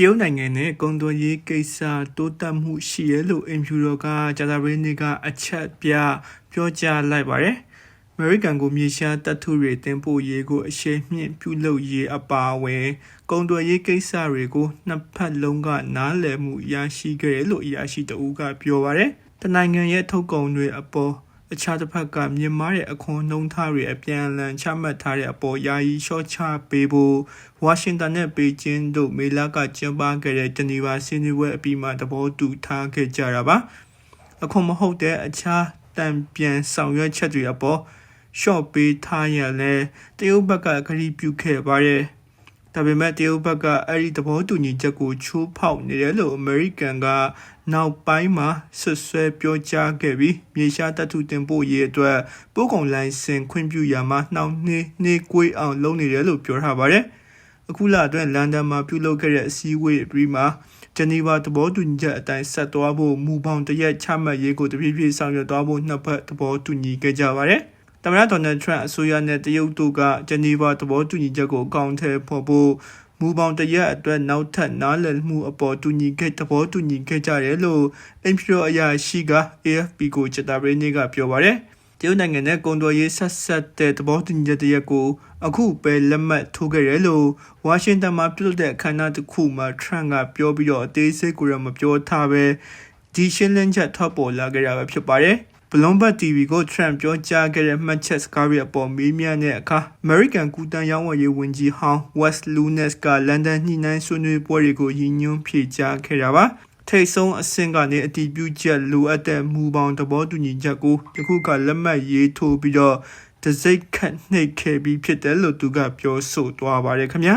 တရုတ်နိုင်ငံနဲ့ကုန်သွယ်ရေးကိစ္စတိုးတက်မှုရှိရလို့အင်ဖြူတော်ကဂျာတာဘရင်းနေကအချက်ပြပြောကြားလိုက်ပါတယ်။အမေရိကန်ကိုမြေရှားတပ်ထုတွေတင်ပို့ရေးကိုအရှိန်မြင့်ပြုလုပ်ရေးအပါအဝင်ကုန်သွယ်ရေးကိစ္စတွေကိုနှစ်ဖက်လုံးကနားလည်မှုရရှိခဲ့တယ်လို့အရာရှိတအူးကပြောပါတယ်။တနိုင်ငံရဲ့ထုတ်ကုန်တွေအပေါ် အခြားတစ်ဖက်ကမြင့်မားတဲ့အခွန်နှုန်းထားတွေအပြန်အလှန်ချမှတ်ထားတဲ့အပေါ်ယာယီလျှော့ချပေးဖို့ဝါရှင်တန်နဲ့ပေကျင်းတို့မေလကကျင်းပခဲ့တဲ့ဂျနီဗာဆွေးနွေးပွဲအပြီးမှာသဘောတူထားခဲ့ကြတာပါအခွန်မဟုတ်တဲ့အခြားတံပြန်ဆောင်ရွက်ချက်တွေအပေါ်ရှော့ပေးထားရလဲတရုတ်ဘက်ကခရီးပြုခဲ့ပါတယ် ဒါပေမဲ့တရုတ်ဘက်ကအဲ့ဒီသဘောတူညီချက်ကိုချိုးဖောက်နေတယ်လို့အမေရိကန်ကနောက်ပိုင်းမှာဆွဆွဲပြောကြားခဲ့ပြီးမြေရှားတပ်ထုတင်ပို့ရေးအတွက်ပို့ကုန်လိုင်စင်ခွင့်ပြုရမှာနှောင့်နှေးနှေးကွေးအောင်လုပ်နေတယ်လို့ပြောထားပါတယ်အခုလအတွင်းလန်ဒန်မှာပြုလုပ်ခဲ့တဲ့အစည်းအဝေးအပြီးမှာဂျနီဗာသဘောတူညီချက်အတိုင်းဆက်သွားဖို့မူပေါင်းတရက်ချမှတ်ရေးကိုတဖြည်းဖြည်းဆောင်ရွက်သွားဖို့နှစ်ဖက်သဘောတူညီခဲ့ကြပါတယ်။ သမ္မတဒေါ်နယ်ထရန့်အစိုးရနဲ့တရုတ်တို့ကဂျနီဗာသဘောတူညီချက်ကိုအကောင့်ထဲပေါ်ဖို့မူပေါင်းတရက်အတွက်နောက်ထပ်နားလည်မှုအပေါ်တူညီခဲ့သဘောတူညီခဲ့ကြတယ်လို့အင်ဖီရိုအရာရှိက AFP ကိုချက်တာဘရင်းနေကပြောပါတယ်။တရုတ်နိုင်ငံနဲ့ကုန်သွယ်ရေးဆက်ဆက်တဲ့သဘောတူညီချက်တရက်ကိုအခုပဲလက်မှတ်ထိုးခဲ့တယ်လို့ဝါရှင်တန်မှာပြုလုပ်တဲ့အခမ်းအနားတစ်ခုမှာထရန့်ကပြောပြီးတော့အသေးစိတ်ကိုတော့မပြောထားပဲဒီရှင်းလင်းချက်ထွက်ပေါ်လာခဲ့တာပဲဖြစ်ပါတယ်။ Bloomberg TV ကို Trump ပြောကြားခဲ့တဲ့မှတ်ချက်စကားတွေအပေါ်မေးမြန်းတဲ့အခါ American ကူတန်ရောင်းဝယ်ရေးဝန်ကြီးဟောင်း West Lunes ကလန်ဒန်ညှိနှိုင်းဆွေးနွေးပွဲတွေကိုရည်ညွှန်းဖြေကြားခဲ့တာပါ။ထိတ်ဆုံးအဆင့်ကနေအတည်ပြုချက်လိုအပ်တဲ့မူပေါင်းသဘောတူညီချက်ကိုယခုကလက်မှတ်ရေးထိုးပြီးတော့တစိ့ခတ်နှိပ်ခဲ့ပြီးဖြစ်တယ်လို့သူကပြောဆိုသွားပါတယ်ခင်ဗျာ